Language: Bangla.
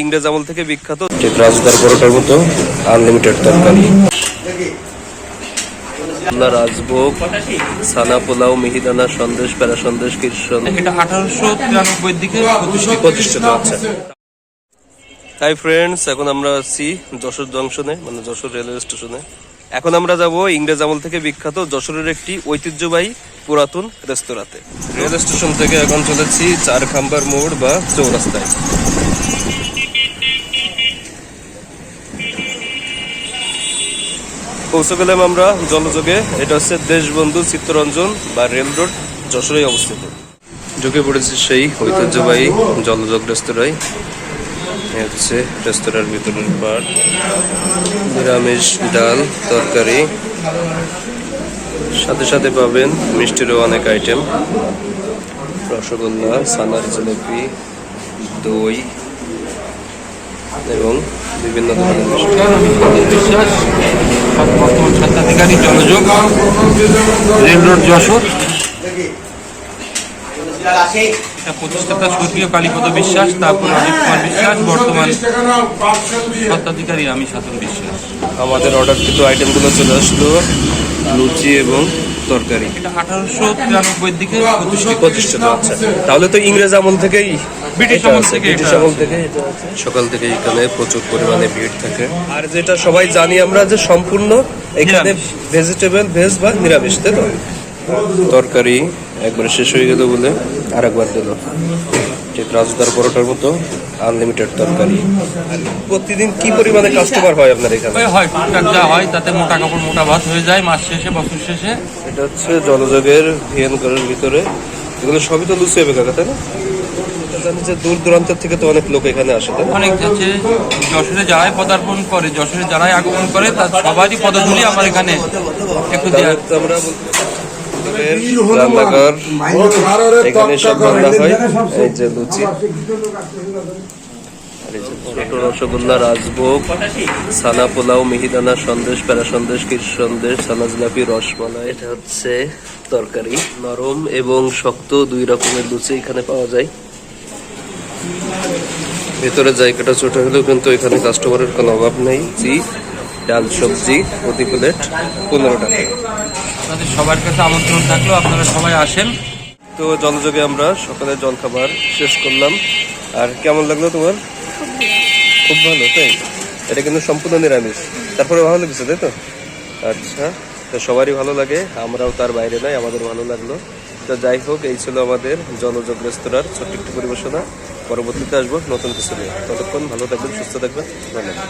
ইংরেজ আমল থেকে বিখ্যাত রাজদার পরোটার মতো আনলিমিটেড তরকারি। আমরা রাজভোগ সানা পোলাও মিহিদানা সন্দেশ প্যারা সন্দেশ কৃষ্ণ এটা আঠারোশো তিরানব্বই দিকে প্রতিষ্ঠিত। হচ্ছে। হাই ফ্রেন্ডস এখন আমরা আছি যশোর জংশনে মানে যশোর রেলওয়ে স্টেশনে। এখন আমরা যাব ইংরেজ আমল থেকে বিখ্যাত যশোরের একটি ঐতিহ্যবাহী পুরাতন রেস্তোরাঁতে। রেল স্টেশন থেকে এখন চলেছি চার খাম্বার মোড় বা চৌরাস্তায়। পৌঁছে গেলাম আমরা জলযোগে এটা হচ্ছে দেশবন্ধু চিত্তরঞ্জন বা রেল রোড, যশোরেই অবস্থিত। ঢুকে পড়েছে সেই ঐতিহ্যবাহী জলযোগ রেস্তোরাঁয় হচ্ছে রেস্তোরাঁর ভিতরের পাট নিরামিষ ডাল, তরকারি। সাথে সাথে পাবেন মিষ্টিরও অনেক আইটেম রসগোল্লা সানার জিলিপি, দই এবং বিভিন্ন ধরনের বর্তমান স্বত্বাধিকারী জলযোগ রেল রোড যশোর। প্রতিষ্ঠাতা স্বর্গীয় কালীপদ বিশ্বাস, তারপর অজিত কুমার বিশ্বাস, বর্তমান স্বত্বাধিকারী আমি সাধন বিশ্বাস। আমাদের অর্ডারকৃত আইটেমগুলো চলে আসলো, লুচি এবং তরকারি। এটা আঠারোশো তিরানব্বই দিকে প্রতিষ্ঠিত। আচ্ছা তাহলে তো ইংরেজ আমল থেকেই ব্রিটিশ আমল থেকে ব্রিটিশ আমল থেকে সকাল থেকে এখানে প্রচুর পরিমাণে ভিড় থাকে। আর যেটা সবাই জানি আমরা যে সম্পূর্ণ এখানে। ভেজিটেবল ভেজ বা নিরামিষ তাই তো? তরকারি একবারে শেষ হয়ে গেল বলে আর একবার দিল। ঠিক রাজদার পরোটার মতো আনলিমিটেড তরকারি। প্রতিদিন কি পরিমাণে কাস্টমার হয় আপনার এখানে? হয় টুকটাক যা হয় তাতে মোটা কাপড় মোটা ভাত হয়ে যায় মাস শেষে বছর শেষে। এটা হচ্ছে জলযোগের ভিএন ঘরের ভিতরে। এগুলো সবই তো লুচি হবে কাকা তাই না? জানি যে দূর দূরান্তের থেকে তো অনেক লোক এখানে আসে অনেক যাচ্ছে যশোরে যারাই পদার্পণ করে যশোরে যারাই আগমন করে তার সবারই পদধূলি আমার এখানে একটু আমরা বলতে রান্নাঘর এখানে সব রান্না হয়। এই যে লুচি। রসগোল্লা রাজভোগ সানা পোলাও মিহিদানা সন্দেশ প্যারা সন্দেশ ক্ষীর সন্দেশ সানা জিলাপি রসমালাই এটা হচ্ছে তরকারি। নরম এবং শক্ত দুই রকমের লুচি এখানে পাওয়া যায়। ভেতরে জায়গাটা ছোট হলেও কিন্তু এখানে কাস্টমারের কোনো অভাব নেই। জি। ডাল সবজি প্রতি প্লেট পনেরো টাকা। আপনাদের সবার কাছে আমন্ত্রণ থাকল আপনারা সবাই আসেন। তো জলযোগে আমরা সকালে জলখাবার শেষ করলাম। আর কেমন লাগল তোমার? খুব ভালো তাই? এটা কিন্তু সম্পূর্ণ নিরামিষ। তারপরে ভালো লেগেছে তাই তো? আচ্ছা তো সবারই ভালো লাগে আমরাও তার বাইরে নাই আমাদের ভালো লাগল। তো যাই হোক এই ছিল আমাদের জলযোগ রেস্তোরাঁর ছোট্ট একটি পরিবেশনা। পরবর্তীতে আসব নতুন কিছু নিয়ে। ততক্ষণ ভালো থাকবেন সুস্থ থাকবেন। ধন্যবাদ।